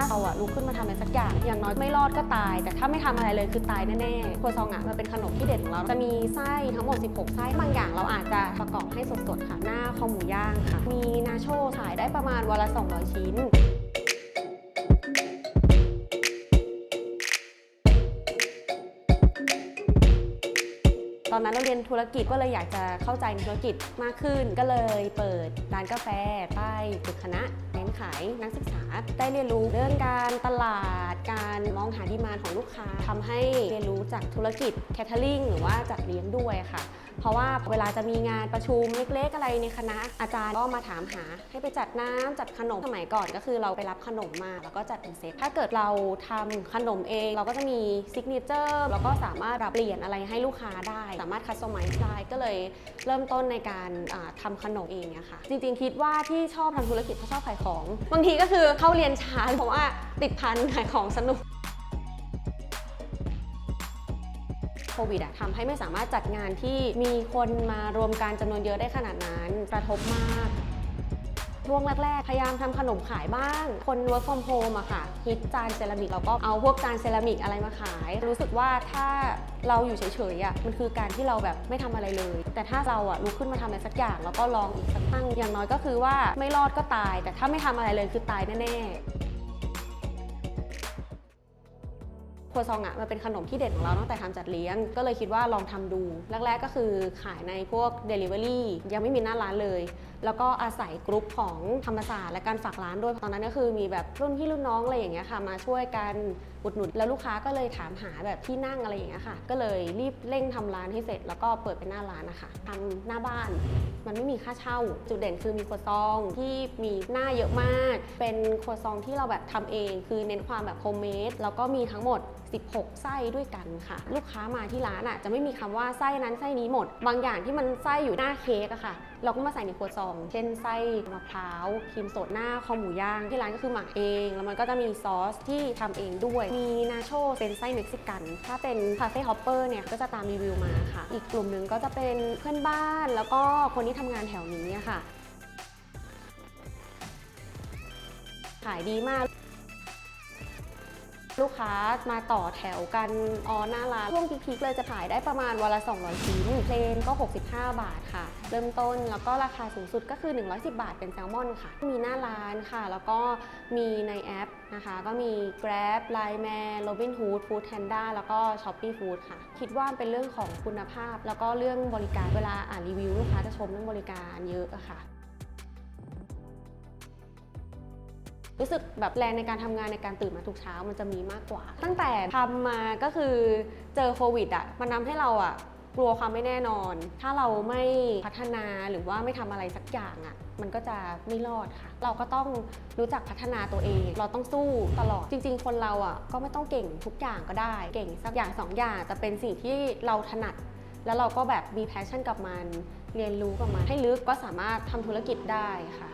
ถ้าเราอะลุกขึ้นมาทำอะไรสักอย่าง อย่างน้อยไม่รอดก็ตาย แต่ถ้าไม่ทำอะไรเลยคือตายแน่ๆครัวซองอะมันเป็นขนมที่เด็ดของเรา จะมีไส้ทั้งหมด 16 ไส้ บางอย่างเราอาจจะประกอบให้สดๆค่ะ หน้าคอหมูย่างค่ะ มีนาโชขายได้ประมาณวันละ 200 ชิ้นตอนนั้นเราเรียนธุรกิจก็เลยอยากจะเข้าใจธุรกิจมากขึ้น ก็เลยเปิดร้านกาแฟใต้ตึกคณะ เน้นขายนักศึกษา ได้เรียนรู้เรื่องการตลาด การมองหาดีมานของลูกค้าทำให้เรียนรู้จากธุรกิจแคทเทอริงหรือว่าจัดเลี้ยงด้วยค่ะ เพราะว่าเวลาจะมีงานประชุมเล็กๆอะไรในคณะอาจารย์ก็มาถามหา ให้ไปจัดน้ำจัดขนมสมัยก่อนก็คือเราไปรับขนมมาแล้วก็จัดเป็นเซตถ้าเกิดเราทำขนมเอง เราก็จะมีซิกเนเจอร์แล้วก็สามารถรับเปลี่ยนอะไรให้ลูกค้าได้ สามารถคัสตอมไมซ์ได้ก็เลยเริ่มต้นในการทำาขนมเองอะค่ะ จริงๆคิดว่าที่ชอบทำธุรกิจเพราะชอบขายของบางทีก็คือเข้าเรียนช้าเพราะว่าติดพันขายของสนุกโควิดอะทำให้ไม่สามารถจัดงานที่มีคนมารวมกันจำนวนเยอะได้ขนาดนั้นกระทบมาก ช่วงแรกๆ พยายามทำขนมขายบ้าง คน work from home อะค่ะฮิตจานเซรามิกเราก็เอาพวกจานเซรามิกอะไรมาขาย รู้สึกว่าถ้าเราอยู่เฉยๆอะมันคือการที่เราแบบไม่ทำอะไรเลย แต่ถ้าเราอะลุกขึ้นมาทำอะไรสักอย่างแล้วก็ลองอีกสักตั้งอย่างน้อยก็คือว่าไม่รอดก็ตาย แต่ถ้าไม่ทำอะไรเลยคือตายแน่ๆ รัวซองอะมันเป็นขนมที่เด่นของเราตั้งแต่ทำจัดเลี้ยง ก็เลยคิดว่าลองทำดู แรก ๆ ก็คือขายในพวก Delivery ยังไม่มีหน้าร้านเลย แล้วก็อาศัยกรุ๊ปของธรรมศาสตร์และการฝากร้านด้วยตอนนั้นก็คือมีแบบรุ่นพี่รุ่นน้องอะไรอย่างเงี้ยค่ะมาช่วยกันอุดหนุนแล้วลูกค้าก็เลยถามหาแบบที่นั่งอะไรอย่างเงี้ยค่ะ ก็เลยรีบเร่งทำร้านให้เสร็จ แล้วก็เปิดเป็นหน้าร้านนะคะทำหน้าบ้าน มันไม่มีค่าเช่า จุดเด่นคือมีครัวซองที่มีหน้าเยอะมาก เป็นครัวซองที่เราแบบทำเอง คือเน้นความแบบโฮมเมดแล้วก็มีทั้งหมด 16 ไส้ด้วยกันค่ะ ลูกค้ามาที่ร้านอะจะไม่มีคำว่าไส้นั้นไส้นี้หมด บางอย่างที่มันไส้อยู่หน้าเค้กอะค่ะ เราก็มาใส่ในครัวซอง เช่นไส้มะพร้าวครีมสดหน้าคอหมูย่างที่ร้านก็คือหมักเอง แล้วมันก็จะมีซอสที่ทำเองด้วย มีนาโชเป็นไส้เม็กซิกัน ถ้าเป็นคาเฟ่ฮอปเปอร์เนี่ยก็จะตามรีวิวมาค่ะ อีกกลุ่มหนึ่งก็จะเป็นเพื่อนบ้านแล้วก็คนที่ทำงานแถวนี้ค่ะ ขายดีมาก ลูกค้ามาต่อแถวกันออหน้าร้านช่วงพีคๆเลยจะขายได้ประมาณวันละ200ชิ้นเพลนก็ 65 บาทค่ะ เริ่มต้นแล้วก็ราคาสูงสุดก็คือ 110 บาทเป็นแซลมอนค่ะ มีหน้าร้านค่ะ แล้วก็มีในแอปนะคะ ก็มี Grab Line Man Robinhood Food Panda แล้วก็ Shopee Food ค่ะ คิดว่าเป็นเรื่องของคุณภาพ แล้วก็เรื่องบริการเวลาอ่านรีวิวลูกค้าจะชมเรื่องบริการเยอะอะค่ะ รู้สึกแบบแรงในการทำงานในการตื่นมาทุกเช้ามันจะมีมากกว่า ตั้งแต่ทำมาก็คือเจอโควิดอะมันทำให้เราอะกลัวความไม่แน่นอน ถ้าเราไม่พัฒนาหรือว่าไม่ทำอะไรสักอย่างอะ มันก็จะไม่รอดค่ะ เราก็ต้องรู้จักพัฒนาตัวเอง เราต้องสู้ตลอด จริง ๆ คนเราอะก็ไม่ต้องเก่งทุกอย่างก็ได้ เก่งสักอย่างสองอย่างแต่เป็นสิ่งที่เราถนัด แล้วเราก็แบบมีแพชชั่นกับมัน เรียนรู้กับมัน ให้ลึกก็สามารถทำธุรกิจได้ค่ะ